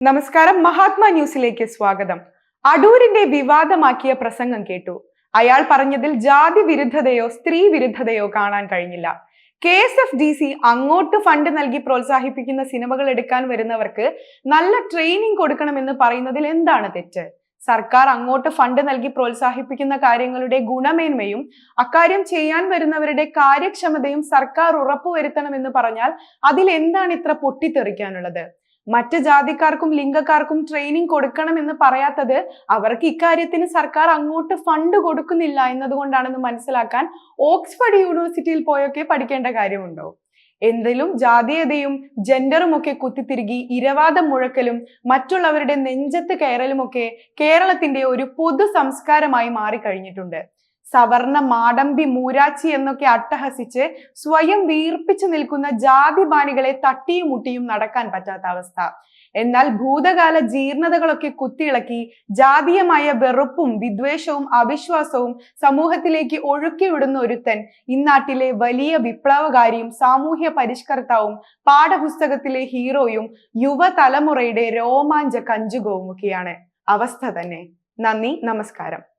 നമസ്കാരം. മഹാത്മാ ന്യൂസിലേക്ക് സ്വാഗതം. അടൂരിന്റെ വിവാദമാക്കിയ പ്രസംഗം കേട്ടു. അയാൾ പറഞ്ഞതിൽ ജാതി വിരുദ്ധതയോ സ്ത്രീ വിരുദ്ധതയോ കാണാൻ കഴിഞ്ഞില്ല. K S F D C അങ്ങോട്ട് ഫണ്ട് നൽകി പ്രോത്സാഹിപ്പിക്കുന്ന സിനിമകൾ എടുക്കാൻ വരുന്നവർക്ക് നല്ല ട്രെയിനിങ് കൊടുക്കണമെന്ന് പറയുന്നതിൽ എന്താണ് തെറ്റ്? സർക്കാർ അങ്ങോട്ട് ഫണ്ട് നൽകി പ്രോത്സാഹിപ്പിക്കുന്ന കാര്യങ്ങളുടെ ഗുണമേന്മയും അക്കാര്യം ചെയ്യാൻ വരുന്നവരുടെ കാര്യക്ഷമതയും സർക്കാർ ഉറപ്പുവരുത്തണമെന്ന് പറഞ്ഞാൽ അതിൽ എന്താണ് ഇത്ര പൊട്ടിത്തെറിക്കാനുള്ളത്? മറ്റ് ജാതിക്കാർക്കും ലിംഗക്കാർക്കും ട്രെയിനിങ് കൊടുക്കണമെന്ന് പറയാത്തത് അവർക്ക് ഇക്കാര്യത്തിന് സർക്കാർ അങ്ങോട്ട് ഫണ്ട് കൊടുക്കുന്നില്ല എന്നതുകൊണ്ടാണെന്ന് മനസ്സിലാക്കാൻ ഓക്സ്ഫോർഡ് യൂണിവേഴ്സിറ്റിയിൽ പോയൊക്കെ പഠിക്കേണ്ട കാര്യമുണ്ടോ? എന്തിലും ജാതീയതയും ജെൻഡറും ഒക്കെ കുത്തിത്തിരുകി ഇരവാദം മുഴക്കലും മറ്റുള്ളവരുടെ നെഞ്ചത്ത് കയറലുമൊക്കെ കേരളത്തിന്റെ ഒരു പൊതു സംസ്കാരമായി മാറിക്കഴിഞ്ഞിട്ടുണ്ട്. സവർണ മാടമ്പി മൂരാച്ചി എന്നൊക്കെ അട്ടഹസിച്ച് സ്വയം വീർപ്പിച്ചു നിൽക്കുന്ന ജാതിബാനികളെ തട്ടിയും മുട്ടിയും നടക്കാൻ പറ്റാത്ത അവസ്ഥ. എന്നാൽ ഭൂതകാല ജീർണതകളൊക്കെ കുത്തിയിളക്കി ജാതീയമായ വെറുപ്പും വിദ്വേഷവും അവിശ്വാസവും സമൂഹത്തിലേക്ക് ഒഴുക്കിവിടുന്ന ഒരുത്തൻ ഇന്നാട്ടിലെ വലിയ വിപ്ലവകാരിയും സാമൂഹ്യ പരിഷ്കർത്താവും പാഠപുസ്തകത്തിലെ ഹീറോയും യുവതലമുറയുടെ രോമാഞ്ച കഞ്ചുകവും ഒക്കെയാണ് അവസ്ഥ തന്നെ. നന്ദി നമസ്കാരം.